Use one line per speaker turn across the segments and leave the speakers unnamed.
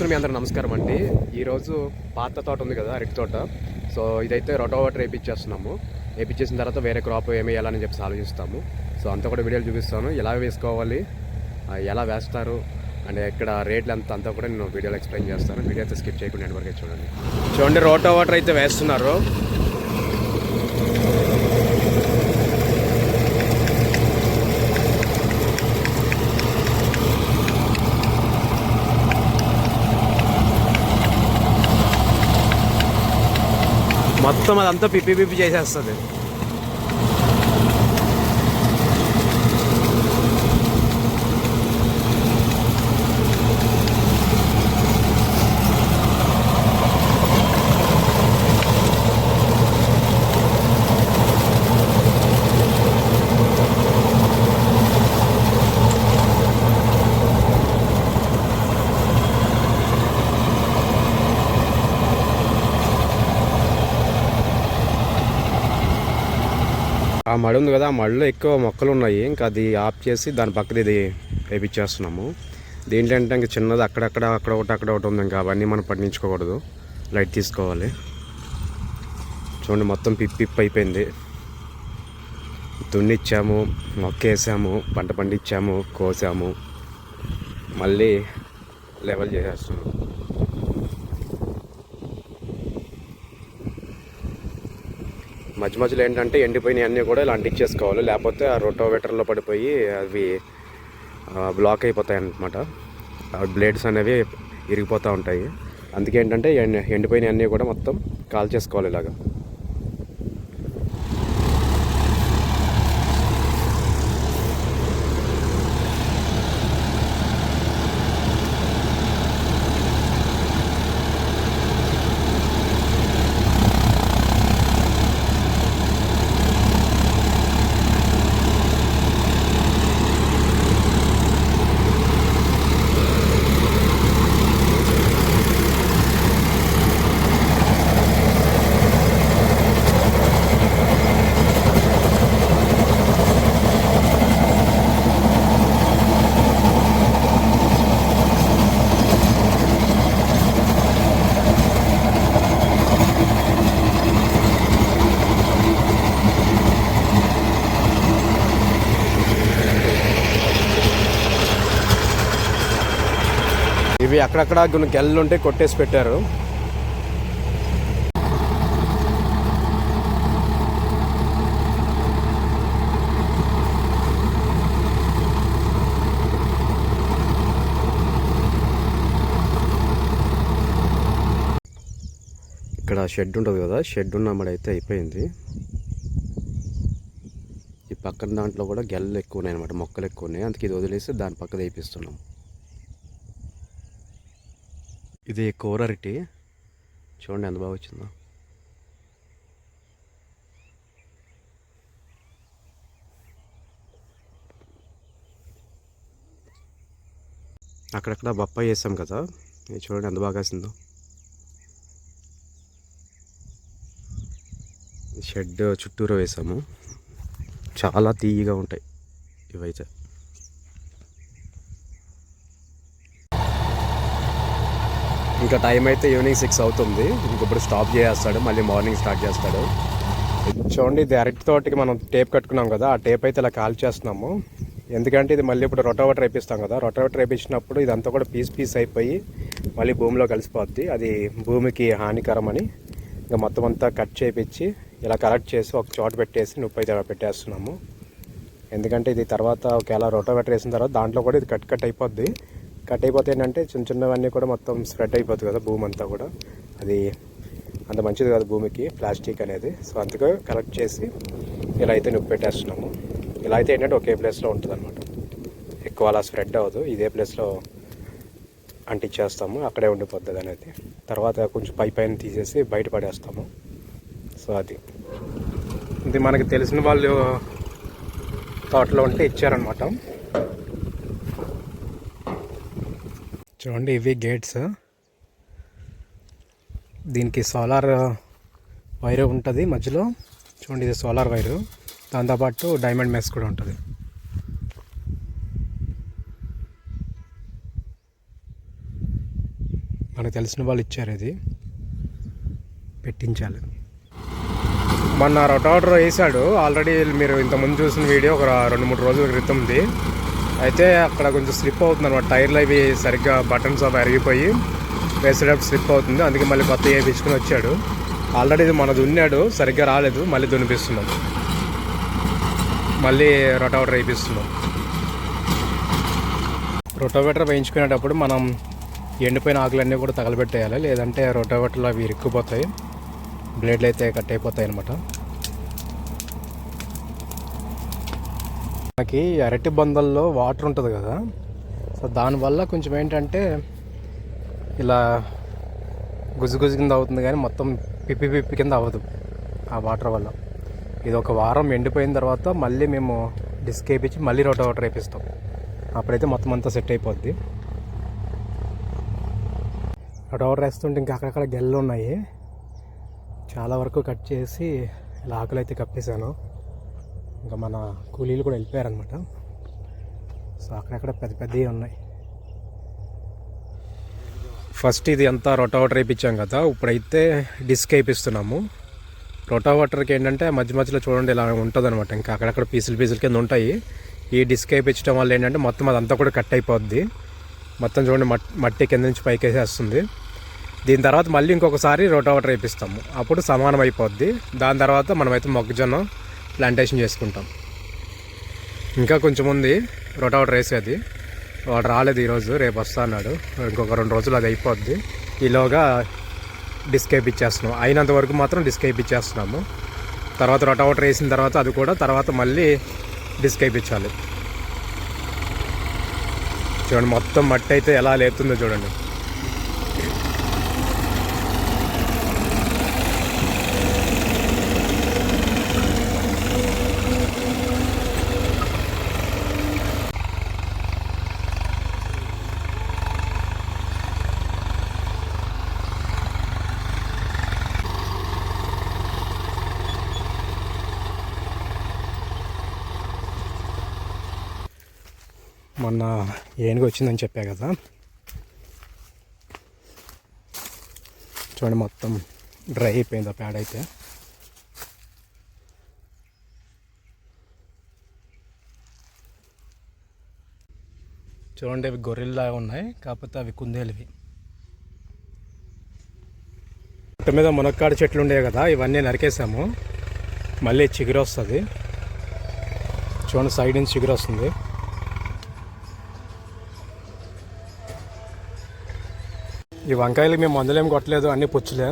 చూస్తున్న మీ అందరూ నమస్కారం అండి. ఈరోజు పాత తోట ఉంది కదా అరటి తోట. సో ఇదైతే రొటోవాటర్ వేయించేస్తున్నాము వేయించేసిన తర్వాత వేరే క్రాప్ ఏమి వేయాలని చెప్పి ఆలోచిస్తాము. సో అంతా కూడా వీడియోలు చూపిస్తాను. ఎలా వేసుకోవాలి ఎలా వేస్తారు అండ్ ఇక్కడ రేట్లు ఎంత అంతా కూడా నేను వీడియోలో ఎక్స్ప్లెయిన్ చేస్తాను. వీడియో అయితే స్కిప్ చేయకుండా ఎండ్ చూడండి. చూడండి రోటో వాటర్ అయితే వేస్తున్నారు. మొత్తం అదంతా పిప్పి పిప్పి చేసేస్తుంది. ఆ మడి ఉంది కదా ఆ మడిలో ఎక్కువ మొక్కలు ఉన్నాయి. ఇంకా అది ఆఫ్ చేసి దాని పక్కన ఇది వేపించేస్తున్నాము దీంట్లో ఇంకా చిన్నది అక్కడక్కడ అక్కడ ఒకటి అక్కడ ఒకటి ఉంది. ఇంకా అవన్నీ మనం పండించుకోకూడదు లైట్ తీసుకోవాలి. చూడండి మొత్తం పిప్పి అయిపోయింది. దున్నిచ్చాము మొక్క వేసాము పంట పండించాము కోసాము. మళ్ళీ లెవెల్ చేసేస్తున్నాం. మధ్య మధ్యలో ఏంటంటే ఎండిపోయినవి అన్నీ కూడా ఇలా అంటించేసుకోవాలి. లేకపోతే ఆ రొటోవేటర్లో పడిపోయి అవి బ్లాక్ అయిపోతాయి అన్నమాట బ్లేడ్స్ అనేవి ఇరిగిపోతూ ఉంటాయి. అందుకే ఏంటంటే ఎండిపోయినవి అన్నీ కూడా మొత్తం కాల్ చేసుకోవాలి ఇలాగా ఇవి అక్కడక్కడ కొన్ని గెల్లు ఉంటే కొట్టేసి పెట్టారు. ఇక్కడ షెడ్ ఉంటుంది కదా షెడ్ ఉన్నమ్మడి అయితే అయిపోయింది. ఈ పక్కన దాంట్లో కూడా గెల్లు ఎక్కువ ఉన్నాయి అనమాట మొక్కలు ఎక్కువ ఉన్నాయి. అందుకే ఇది వదిలేసి దాని పక్కన వేయిస్తున్నాం ఇది కూర అరటి చూడండి ఎంత బాగా వచ్చిందో. అక్కడక్కడ బొప్పాయి వేసాం కదా. ఇది చూడండి ఎంత బాగా వేసిందో. షెడ్ చుట్టూరు వేసాము. చాలా తీయగా ఉంటాయి ఇవైతే. ఇంకా టైం అయితే ఈవినింగ్ సిక్స్ అవుతుంది. ఇంకొప్పుడు స్టాప్ చేస్తాడు మళ్ళీ మార్నింగ్ స్టార్ట్ చేస్తాడు. చూడండి ఇది అరటి తోటికి మనం టేప్ కట్టుకున్నాం కదా ఆ టేప్ అయితే ఇలా కాల్ చేస్తున్నాము. ఎందుకంటే ఇది మళ్ళీ ఇప్పుడు రొటోవేటర్ వేపిస్తాం కదా రొటోవేటర్ వేపించినప్పుడు ఇదంతా కూడా పీస్ పీస్ అయిపోయి మళ్ళీ భూమిలో కలిసిపోద్ది. అది భూమికి హానికరం అని ఇంకా మొత్తం అంతా కట్ చేపించి ఇలా కలెక్ట్ చేసి ఒక చోట పెట్టేసి నొప్పి అయితే పెట్టేస్తున్నాము. ఎందుకంటే ఇది తర్వాత ఒకవేళ రొటోవేటర్ వేసిన తర్వాత దాంట్లో కూడా ఇది కట్ కట్ అయిపోద్ది. కట్ అయిపోతే ఏంటంటే చిన్న చిన్నవన్నీ కూడా మొత్తం స్ప్రెడ్ అయిపోతుంది కదా భూమి అంతా కూడా. అది అంత మంచిది కాదు భూమికి ప్లాస్టిక్ అనేది. సో అందుకే కలెక్ట్ చేసి ఇలా అయితే నొప్పి పెట్టేస్తున్నాము. ఇలా అయితే ఏంటంటే ఒకే ప్లేస్లో ఉంటుంది అనమాట ఎక్కువ అలా స్ప్రెడ్ అవ్వదు. ఇదే ప్లేస్లో అంటించేస్తాము. అక్కడే ఉండిపోతుంది అనేది. తర్వాత కొంచెం పై పైన తీసేసి బయట పడేస్తాము. సో అది. ఇది మనకి తెలిసిన వాళ్ళు తోటలో ఉంటే ఇచ్చారనమాట చూడండి ఇవి గేట్స్ దీనికి సోలార్ వైర్ ఉంటుంది మధ్యలో. చూడండి ఇది సోలార్ వైరు దాంతోపాటు డైమండ్ మెస్ కూడా ఉంటుంది.
మనకు తెలిసిన వాళ్ళు ఇచ్చారు ఇది. పెట్టించాలి. మొన్న రొటావటర్ వేసాడు. ఆల్రెడీ మీరు ఇంతకుముందు చూసిన వీడియో ఒక రెండు మూడు రోజుల క్రితంది అయితే అక్కడ కొంచెం స్లిప్ అవుతుంది అనమాట టైర్లు అవి సరిగ్గా బటన్స్ అవి అరిగిపోయి వేసేటప్పుడు స్లిప్ అవుతుంది. అందుకే మళ్ళీ కొత్త వేయించుకుని వచ్చాడు. ఆల్రెడీ ఇది మన దున్నాడు సరిగ్గా రాలేదు. మళ్ళీ దునిపిస్తున్నాం మళ్ళీ రొటావటర్ వేయిస్తున్నాం రొటోవేటర్ వేయించుకునేటప్పుడు మనం ఎండిపోయిన ఆకులన్నీ కూడా తగలబెట్టేయాలి. లేదంటే రొటోవేటర్లు అవి ఇరుక్కుపోతాయి. బ్లేడ్లు అయితే కట్ అయిపోతాయి అనమాట మనకి అరటి బందల్లో వాటర్ ఉంటుంది కదా. సో దానివల్ల కొంచెం ఏంటంటే ఇలా గుజు గుజు కింద అవుతుంది కానీ మొత్తం పిప్పి పిప్పి కింద అవ్వదు ఆ వాటర్ వల్ల. ఇది ఒక వారం ఎండిపోయిన తర్వాత మళ్ళీ మేము డిస్క్ వేయించి మళ్ళీ రోటో వాటర్ వేపిస్తాం. అప్పుడైతే మొత్తం అంతా సెట్ అయిపోద్ది. రోటో వాటర్ వేస్తుంటే ఇంకా అక్కడక్కడ గెల్లు ఉన్నాయి. చాలా వరకు కట్ చేసి ఇలా ఆకులు అయితే కప్పేశాను. ఇంకా మన కూలీలు కూడా వెళ్ళిపోయారనమాట సో అక్కడక్కడ పెద్ద పెద్దవి ఉన్నాయి. ఫస్ట్ ఇది అంతా రొటావాటర్ వేయించాం కదా. ఇప్పుడైతే డిస్క్ వేయిస్తున్నాము రొటావాటర్కి ఏంటంటే మధ్య మధ్యలో చూడండి ఇలా ఉంటుంది అనమాట ఇంకా అక్కడక్కడ పీసులు పీసులు కింద ఉంటాయి. ఈ డిస్క్ వేయించడం వల్ల ఏంటంటే మొత్తం అదంతా కూడా కట్ అయిపోద్ది. మొత్తం చూడండి మట్టి కింద నుంచి పైకి వేసేస్తుంది. దీని తర్వాత మళ్ళీ ఇంకొకసారి రోటావాటర్ వేపిస్తాము అప్పుడు సమానం అయిపోద్ది. దాని తర్వాత మనమైతే మొక్కజొన్న ప్లాంటేషన్ చేసుకుంటాం. ఇంకా కొంచెం ఉంది రోటావటర్ వేసేది వాడు రాలేదు ఈరోజు రేపు వస్తా అన్నాడు. ఇంకొక రెండు రోజులు అది అయిపోద్ది. ఈలోగా డిస్క్ వేయించేస్తున్నాం అయినంత వరకు మాత్రం డిస్క్ వేయించేస్తున్నాము తర్వాత రొటావటర్ వేసిన తర్వాత అది కూడా తర్వాత మళ్ళీ డిస్క్ ఇచ్చాలి చూడండి మొత్తం మట్టి అయితే ఎలా లేపుతుందో చూడండి. మొన్న ఏనుగు వచ్చిందని చెప్పా కదా. చూడండి మొత్తం డ్రై అయిపోయింది ఆ ప్యాడ్ అయితే. చూడండి అవి గొర్రెల్లా ఉన్నాయి కాకపోతే అవి కుందేలువి. మొట్ట మీద మునక్కాడ చెట్లు ఉండేవి కదా ఇవన్నీ నరికేసాము. మళ్ళీ చిగురు వస్తుంది చూడండి సైడ్ నుంచి చిగురు వస్తుంది ఈ వంకాయలు మేము మందులేం కొట్టలేదు అన్ని పుచ్చులే.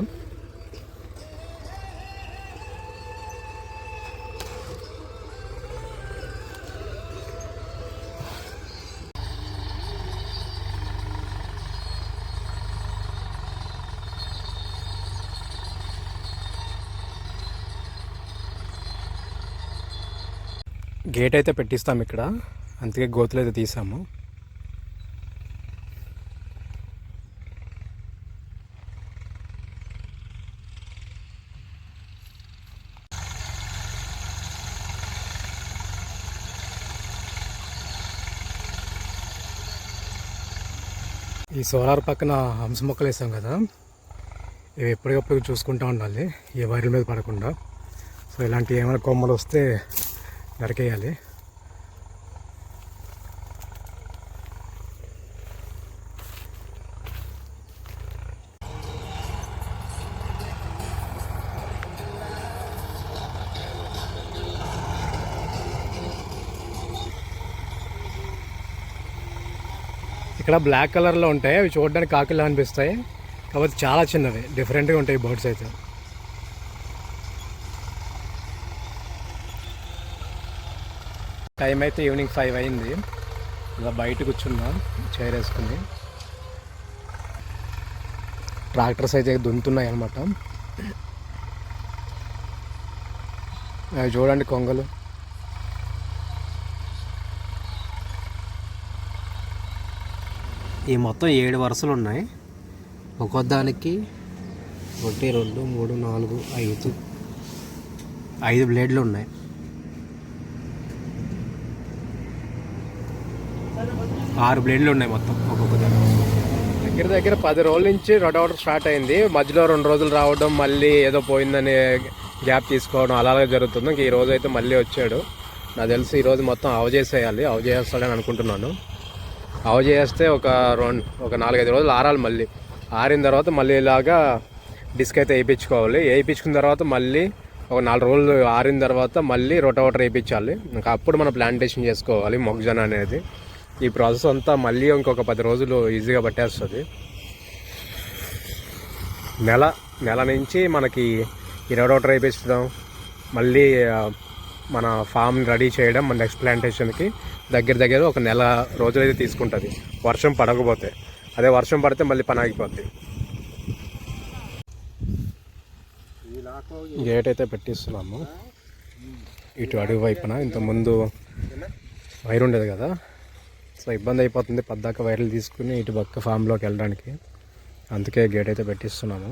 గేట్ అయితే పెట్టిస్తాం ఇక్కడ అందుకే గోతులు అయితే తీసాము. సోలార్ పక్కన హంస మొక్కలు వేసాం కదా. ఇవి ఎప్పటికప్పుడు చూసుకుంటూ ఉండాలి. ఏ వైర్ల మీద పడకుండా. సో ఇలాంటి ఏమైనా కొమ్మలు వస్తే నరికేయాలి. ఇక్కడ బ్లాక్ కలర్లో ఉంటాయి. అవి చూడడానికి కాకిలా అనిపిస్తాయి. కాబట్టి చాలా చిన్నవి. డిఫరెంట్గా ఉంటాయి బర్డ్స్ అయితే. టైం అయితే ఈవినింగ్ ఫైవ్ అయింది. ఇలా బయట కూర్చున్నాం. చైర్ వేసుకుని. ట్రాక్టర్స్ అయితే దున్నుతున్నాయి అనమాట అవి చూడండి కొంగలు. ఈ మొత్తం ఏడు వరుసలు ఉన్నాయి. ఒక్కొక్క దానికి ఒకటి రెండు మూడు నాలుగు ఐదు ఐదు బ్లేడ్లు ఉన్నాయి. ఆరు బ్లేడ్లు ఉన్నాయి మొత్తం ఒక్కొక్క దాని దగ్గర దగ్గర పది రోజుల నుంచి రొటోవటర్ స్టార్ట్ అయింది. మధ్యలో రెండు రోజులు రావడం మళ్ళీ ఏదో పోయిందని గ్యాప్ తీసుకోవడం అలాగే జరుగుతుంది. ఇంక ఈ రోజు అయితే మళ్ళీ వచ్చాడు. నాకు తెలిసి ఈరోజు మొత్తం ఆవు చేసేయాలి. ఆవు చేసేస్తాడని అనుకుంటున్నాను. ఆవ్ చేస్తే ఒక రెండు ఒక నాలుగైదు రోజులు ఆరాలి మళ్ళీ. ఆరిన తర్వాత మళ్ళీ ఇలాగా డిస్క్ అయితే వేయించుకోవాలి. వేయించుకున్న తర్వాత మళ్ళీ ఒక నాలుగు రోజులు ఆరిన తర్వాత మళ్ళీ రొటోవటర్ వేయించాలి. ఇంకా అప్పుడు మనం ప్లాంటేషన్ చేసుకోవాలి మొగ్జన అనేది. ఈ ప్రాసెస్ అంతా మళ్ళీ ఇంకొక పది రోజులు ఈజీగా పట్టేస్తుంది. నెల నెల నుంచి మనకి ఈ రొటోవటర్ వేయించడం మళ్ళీ మన ఫామ్ రెడీ చేయడం మన నెక్స్ట్ ప్లాంటేషన్కి. దగ్గర దగ్గర ఒక నెల రోజులు అయితే తీసుకుంటుంది. వర్షం పడకపోతే. అదే వర్షం పడితే మళ్ళీ పని ఆగిపోద్ది గేట్ అయితే పెట్టిస్తున్నాము. ఇటు అడుగు వైపున ఇంతకుముందు వైర్ ఉండేది కదా. సో ఇబ్బంది అయిపోతుంది. పద్దాక వైర్లు తీసుకుని ఇటు పక్క ఫామ్లోకి వెళ్ళడానికి. అందుకే గేట్ అయితే పెట్టిస్తున్నాము.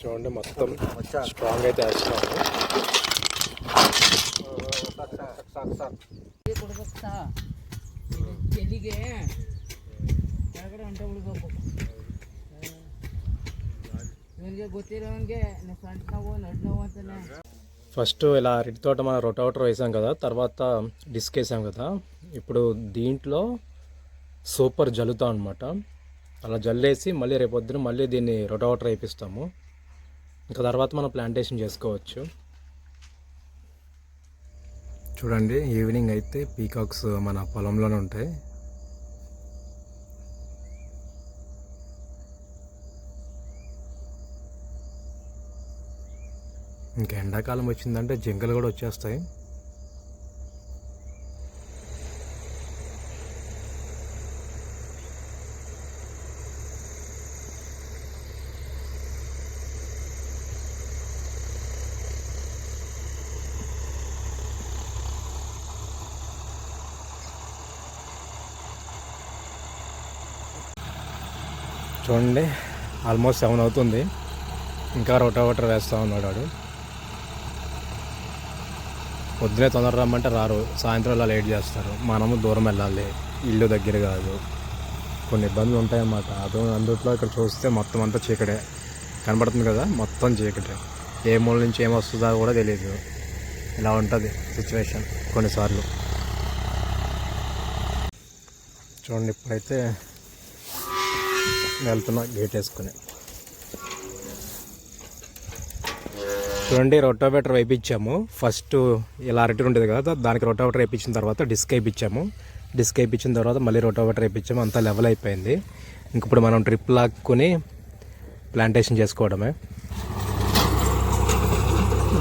చూడండి మొత్తం స్ట్రాంగ్ అయితే వేస్తున్నాము. ఫస్ట్ ఇలా రెడ్ తోట మనం రొటోటర్ వేసాం కదా తర్వాత డిస్క్ వేసాం కదా. ఇప్పుడు దీంట్లో సూపర్ జలుతా అనమాట అలా జల్లేసి మళ్ళీ రేపొద్దున మళ్ళీ దీన్ని రొటోవటర్ వేపిస్తాము. ఇంకా తర్వాత మనం ప్లాంటేషన్ చేసుకోవచ్చు. చూడండి ఈవినింగ్ అయితే పీకాక్స్ మన పొలంలోనే ఉంటాయి. ఇంకా ఎండాకాలం వచ్చిందంటే జింకలు కూడా వచ్చేస్తాయి చూడండి ఆల్మోస్ట్ సెవెన్ అవుతుంది. ఇంకా రొటావటర్ వేస్తూ ఉన్నాడు వాడు. పొద్దునే తొందర రమ్మంటే రారు. సాయంత్రం అలా లేట్ చేస్తారు. మనము దూరం వెళ్ళాలి. ఇల్లు దగ్గర కాదు. కొన్ని ఇబ్బందులు ఉంటాయన్నమాట అదో అందుట్లో ఇక్కడ చూస్తే మొత్తం అంతా చీకటే. కనబడుతుంది కదా? మొత్తం చీకటే. ఏ మూల నుంచి ఏం వస్తుందో కూడా తెలియదు ఇలా ఉంటుంది సిచ్యువేషన్ కొన్నిసార్లు. చూడండి ఇప్పుడైతే వెళ్తున్నా గేట్ వేసుకుని. చూడండి రొటావేటర్ వేయించాము ఫస్ట్ ఇలా అరటి ఉండేది కదా దానికి రొటావేటర్ వేయించిన తర్వాత డిస్క్ వేయించాము డిస్క్ వేయించిన తర్వాత మళ్ళీ రొటావేటర్ వేయించాము అంతా లెవెల్ అయిపోయింది. ఇంక ఇప్పుడు మనం ట్రిప్ లాక్కుని ప్లాంటేషన్ చేసుకోవడమే.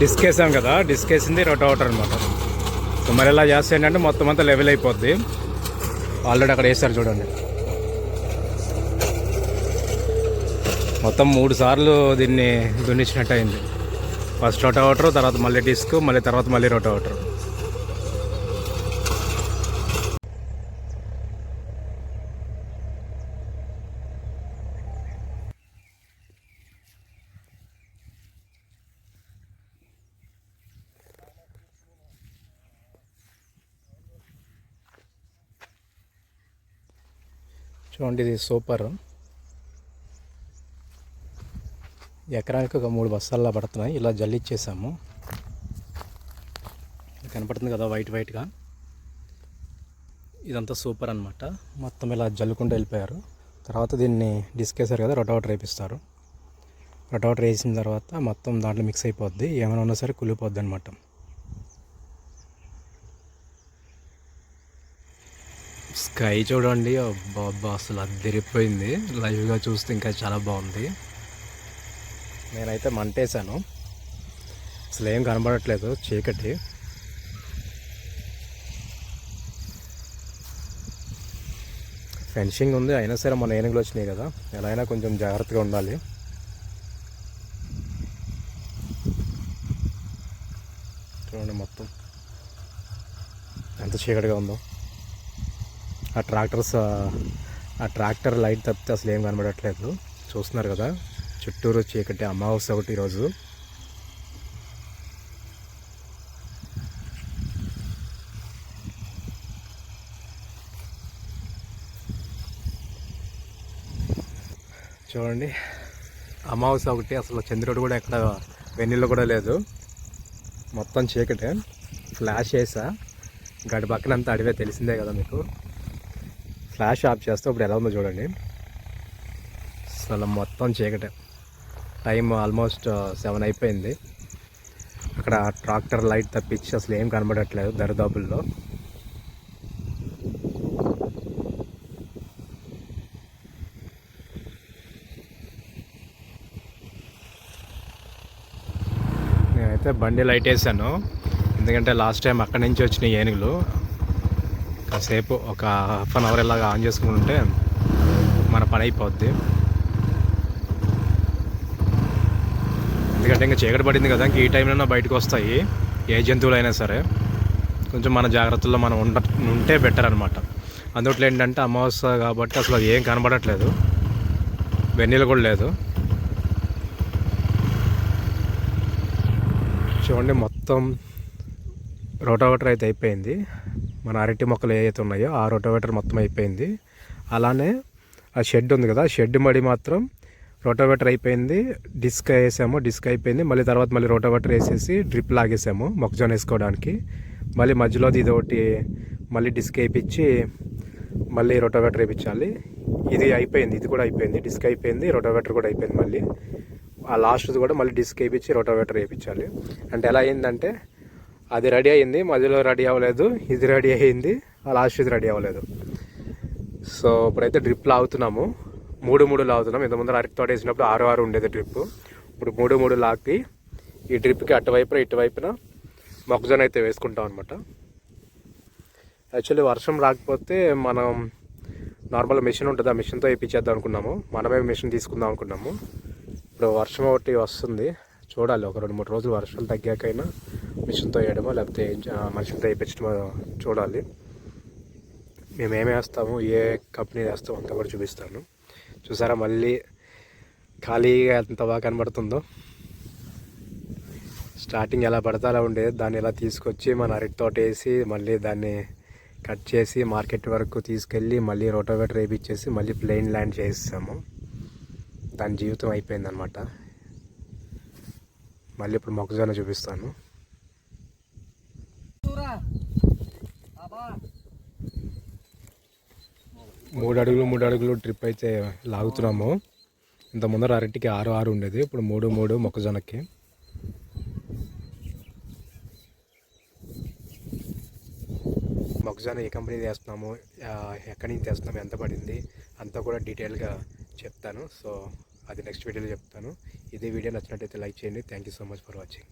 డిస్క్ వేసాం కదా డిస్క్ వేసింది రొటావేటర్ అనమాట సో మరి ఇలా చేస్తే ఏంటంటే మొత్తం అంతా లెవెల్ అయిపోద్ది. ఆల్రెడీ అక్కడ వేసారు చూడండి. మొత్తం మూడు సార్లు దీన్ని దున్నిచ్చినట్టు అయింది ఫస్ట్ రోటావటర్ తర్వాత మళ్ళీ డిస్క్ మళ్ళీ తర్వాత మళ్ళీ రోటావటర్ చూడండి ఇది సూపర్. ఎకరానికి ఒక మూడు బస్తాల్లో పడుతున్నాయి. ఇలా జల్లిచ్చేసాము. కనపడుతుంది కదా వైట్ వైట్గా. ఇదంతా సూపర్ అనమాట మొత్తం ఇలా జల్లుకుంటూ వెళ్ళిపోయారు. తర్వాత దీన్ని డిస్క్ వేసారు కదా రొటౌట్ రేపిస్తారు రొటౌట్ వేసిన తర్వాత మొత్తం దాంట్లో మిక్స్ అయిపోద్ది. ఏమైనా ఉన్నా సరే కులిపోద్ది అనమాట స్కై చూడండి. అబ్బా అబ్బా అసలు అద్దరిపోయింది లైవ్గా చూస్తే ఇంకా చాలా బాగుంది. నేనైతే మంటేశాను. అసలు ఏం కనబడట్లేదు చీకటి. ఫెన్సింగ్ ఉంది అయినా సరే మన ఏనుగులు వచ్చినాయి కదా. ఎలా అయినా కొంచెం జాగ్రత్తగా ఉండాలి. చూడండి మొత్తం. ఎంత చీకటిగా ఉందో. ఆ ట్రాక్టర్స్ ఆ ట్రాక్టర్ లైట్ తప్పితే అసలు ఏం కనబడట్లేదు. చూస్తున్నారు కదా. చుట్టూరు చీకటి అమావాస్య ఒకటి ఈరోజు. చూడండి అమావాస్య ఒకటి అసలు చంద్రుడు కూడా ఎక్కడ వెన్నెల్లో కూడా లేదు. మొత్తం చీకటే. ఫ్లాష్ వేసా గడి పక్కనంతా అడివే తెలిసిందే కదా మీకు. ఫ్లాష్ ఆఫ్ చేస్తే ఇప్పుడు ఎలా ఉందో చూడండి. అసలు మొత్తం చీకటే. టైం ఆల్మోస్ట్ సెవెన్ అయిపోయింది. అక్కడ ట్రాక్టర్ లైట్ తప్పించి అసలు ఏం కనబడట్లేదు దరిదాపుల్లో. నేనైతే బండి లైట్ వేసాను. ఎందుకంటే లాస్ట్ టైం అక్కడి నుంచి వచ్చిన ఏనుగులు కాసేపు ఒక హాఫ్ అన్ అవర్ ఇలాగా ఆన్ చేసుకుని ఉంటే మన పని అయిపోద్ది. ఎందుకంటే ఇంకా చీకటి పడింది కదా ఇంక ఈ టైంలో బయటకు వస్తాయి ఏ జంతువులైనా సరే. కొంచెం మన జాగ్రత్తల్లో మనం ఉండ ఉంటే బెటర్ అనమాట అందుట్లో ఏంటంటే అమావాస్య కాబట్టి అసలు అది ఏం కనబడట్లేదు. వెన్నెల కూడా లేదు. చూడండి మొత్తం రోటోవేటర్ అయితే అయిపోయింది. మన అరటి మొక్కలు ఏవైతే ఉన్నాయో ఆ రోటోవేటర్ మొత్తం అయిపోయింది. అలానే ఆ షెడ్ ఉంది కదా ఆ షెడ్ మడి మాత్రం రోటోవేటర్ అయిపోయింది డిస్క్ వేసాము డిస్క్ అయిపోయింది మళ్ళీ తర్వాత మళ్ళీ రోటోవేటర్ వేసేసి డ్రిప్ లాగేసాము మొక్కజొన్న వేసుకోవడానికి. మళ్ళీ మధ్యలో ఇది ఒకటి మళ్ళీ డిస్క్ వేయించి మళ్ళీ రోటోవేటర్ వేయించాలి. ఇది అయిపోయింది ఇది కూడా అయిపోయింది డిస్క్ అయిపోయింది రోటోవేటర్ కూడా అయిపోయింది మళ్ళీ. ఆ లాస్ట్ది కూడా మళ్ళీ డిస్క్ వేయించి రోటోవేటర్ వేయించాలి. అంటే ఎలా అయిందంటే అది రెడీ అయింది మధ్యలో రెడీ అవ్వలేదు ఇది రెడీ అయింది ఆ లాస్ట్ ఇది రెడీ అవ్వలేదు. సో ఇప్పుడైతే డ్రిప్ లాగుతున్నాము. మూడు మూడు లాగుతున్నాం. ఇంత ముందర అరటి తోట వేసినప్పుడు ఆరు ఆరు ఉండేది డ్రిప్ ఇప్పుడు మూడు మూడు లాగి ఈ డ్రిప్కి అటువైపున ఇటువైపున మొక్కజొన్న అయితే వేసుకుంటాం అనమాట యాక్చువల్లీ వర్షం రాకపోతే మనం నార్మల్ మిషన్ ఉంటుంది. ఆ మిషన్తో వేయించేద్దాం అనుకున్నాము. మనమే మిషన్ తీసుకుందాం అనుకున్నాము. ఇప్పుడు వర్షం ఒకటి వస్తుంది. చూడాలి. ఒక రెండు మూడు రోజులు వర్షాలు తగ్గాకైనా మిషన్తో వేయడమో లేకపోతే ఏం మనిషితో వేయించడమో చూడాలి. మేము ఏమి వేస్తాము? ఏ కంపెనీ వేస్తామో అంతా కూడా చూపిస్తాను. చూసారా మళ్ళీ ఖాళీగా ఎంత బాగా కనబడుతుందో. స్టార్టింగ్ ఎలా పడితే అలా ఉండేది. దాన్ని ఎలా తీసుకొచ్చి మన అరటి తోట వేసి మళ్ళీ దాన్ని కట్ చేసి మార్కెట్ వరకు తీసుకెళ్ళి మళ్ళీ రోటోవేటర్ వేయించేసి మళ్ళీ ప్లెయిన్ ల్యాండ్ చేసాము దాని జీవితం అయిపోయిందనమాట మళ్ళీ ఇప్పుడు మొక్కజొన్న చూపిస్తాను
చూరా అబ్బా
మూడు అడుగులు మూడు అడుగులు ట్రిప్ అయితే లాగుతున్నాము. ఇంత ముందర అరటికి ఆరు ఆరు ఉండేది. ఇప్పుడు మూడు మూడు మొక్కజొన్నకి. మొక్కజొన్న ఏ కంపెనీ తెస్తున్నాము? ఎక్కడి నుంచి తెస్తున్నాము? ఎంత పడింది? అంతా కూడా డీటెయిల్గా చెప్తాను. సో అది నెక్స్ట్ వీడియోలో చెప్తాను. ఇదే వీడియో నచ్చినట్టయితే లైక్ చేయండి. Thank you so much for watching